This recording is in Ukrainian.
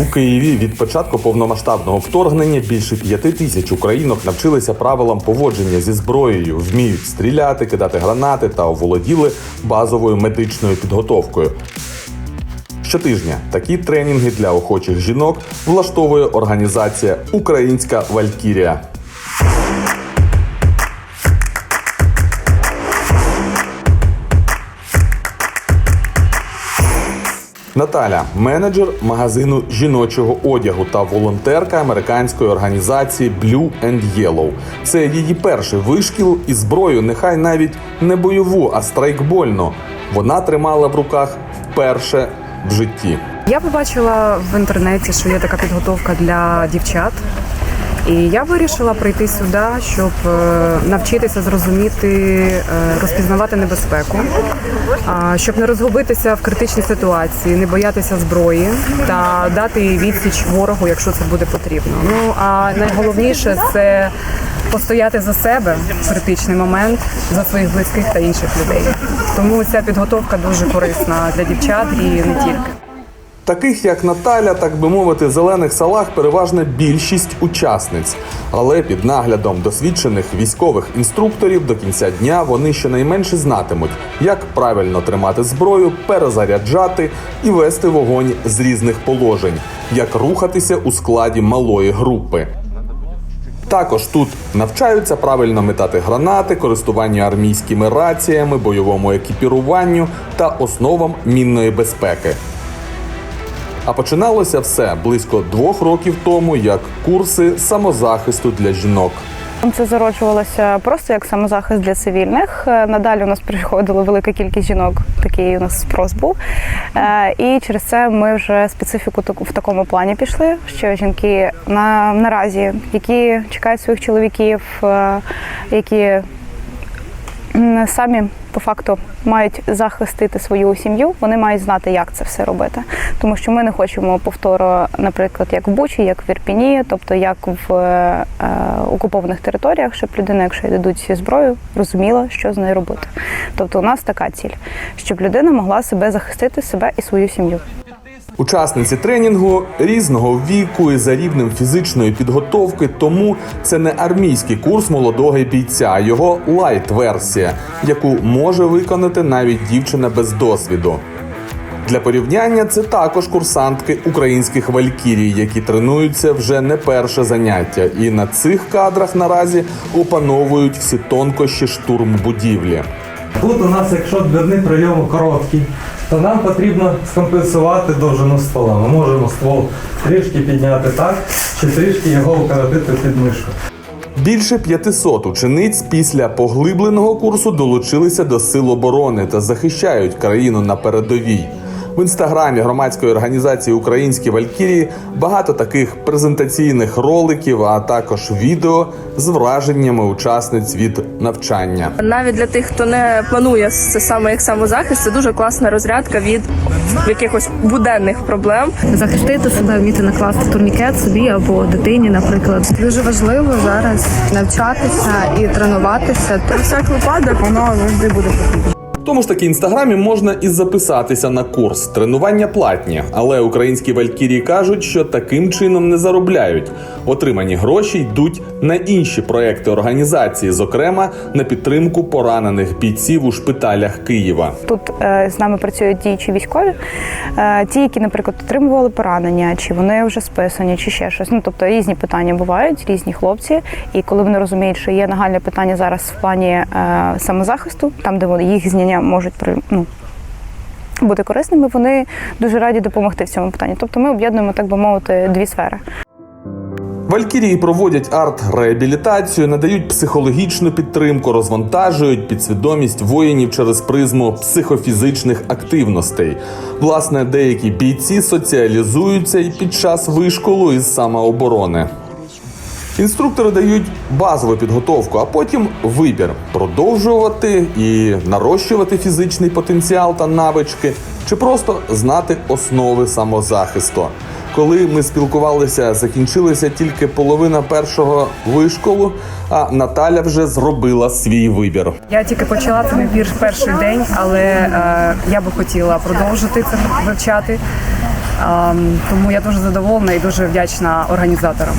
У Києві від початку повномасштабного вторгнення більше п'яти тисяч українок навчилися правилам поводження зі зброєю, вміють стріляти, кидати гранати та оволоділи базовою медичною підготовкою. Щотижня такі тренінги для охочих жінок влаштовує організація Українська Валькірія. Наталя менеджер магазину жіночого одягу та волонтерка американської організації Blue and Yellow. Це її перший вишкіл і зброю, нехай навіть не бойову, а страйкбольну. Вона тримала в руках вперше в житті. Я побачила в інтернеті, що є така підготовка для дівчат. І я вирішила прийти сюди, щоб е, навчитися зрозуміти, е, розпізнавати небезпеку, щоб не розгубитися в критичній ситуації, не боятися зброї та дати відсіч ворогу, якщо це буде потрібно. Ну а найголовніше це постояти за себе в критичний момент, за своїх близьких та інших людей. Тому ця підготовка дуже корисна для дівчат і не тільки. Таких як Наталя, так би мовити, зелених салах переважна більшість учасниць. Але під наглядом досвідчених військових інструкторів до кінця дня вони щонайменше знатимуть, як правильно тримати зброю, перезаряджати і вести вогонь з різних положень, як рухатися у складі малої групи. Також тут навчаються правильно метати гранати, користуванню армійськими раціями, бойовому екіпіруванню та основам мінної безпеки. А починалося все близько двох років тому, як курси самозахисту для жінок. Це зароджувалося просто як самозахист для цивільних. Е, Надалі у нас приходила велика кількість жінок, такий у нас спрос був. Е, І через це ми вже специфіку в такому плані пішли, що жінки на, наразі, які чекають своїх чоловіків, е, які самі по факту мають захистити свою сім'ю, вони мають знати, як це все робити. Тому що ми не хочемо повтору, наприклад, як в Бучі, як в Ірпіні, тобто як в е, е, окупованих територіях, щоб людина, якщо йдуть зі зброєю, розуміла, що з нею робити. Тобто, у нас така ціль, щоб людина могла себе захистити, себе і свою сім'ю. Учасниці тренінгу різного віку і за рівнем фізичної підготовки, тому це не армійський курс молодого бійця, а його лайт-версія, яку може виконати навіть дівчина без досвіду. Для порівняння це також курсантки українських валькірій, які тренуються вже не перше заняття, і на цих кадрах наразі опановують всі тонкощі штурм будівлі. Тут у нас, якщо двірний прийом короткий, то нам потрібно скомпенсувати довжину ствола. Ми можемо ствол трішки підняти так, чи трішки його укоротити під мишку. Більше 500 учениць після поглибленого курсу долучилися до сил оборони та захищають країну на передовій. В інстаграмі громадської організації Українські Валькірії багато таких презентаційних роликів, а також відео з враженнями учасниць від навчання. Навіть для тих, хто не планує це саме як самозахист, це дуже класна розрядка від якихось буденних проблем. захистити себе, вміти накласти турнікет собі або дитині, наприклад. Дуже важливо зараз навчатися і тренуватися. Про всяк випадок воно завжди буде потрібно. Тому ж таки інстаграмі можна і записатися на курс. Тренування платні, але українські валькірії кажуть, що таким чином не заробляють. Отримані гроші йдуть на інші проекти організації, зокрема на підтримку поранених бійців у шпиталях Києва. Тут е, з нами працюють діючі військові, е, ті, які, наприклад, отримували поранення, чи вони вже списані, чи ще щось. Ну тобто різні питання бувають, різні хлопці. І коли вони розуміють, що є нагальне питання зараз в плані е, самозахисту, там де вони їх знання можуть при- ну, бути корисними, вони дуже раді допомогти в цьому питанні. Тобто ми об'єднуємо, так би мовити, дві сфери. Валькірії проводять арт-реабілітацію, надають психологічну підтримку, розвантажують підсвідомість воїнів через призму психофізичних активностей. Власне, деякі бійці соціалізуються і під час вишколу із самооборони. Інструктори дають базову підготовку, а потім вибір продовжувати і нарощувати фізичний потенціал та навички, чи просто знати основи самозахисту. Коли ми спілкувалися, закінчилася тільки половина першого вишколу, а Наталя вже зробила свій вибір. Я тільки почала це мій вір перший день, але е, я би хотіла продовжити це вивчати. Ем, тому я дуже задоволена і дуже вдячна організаторам.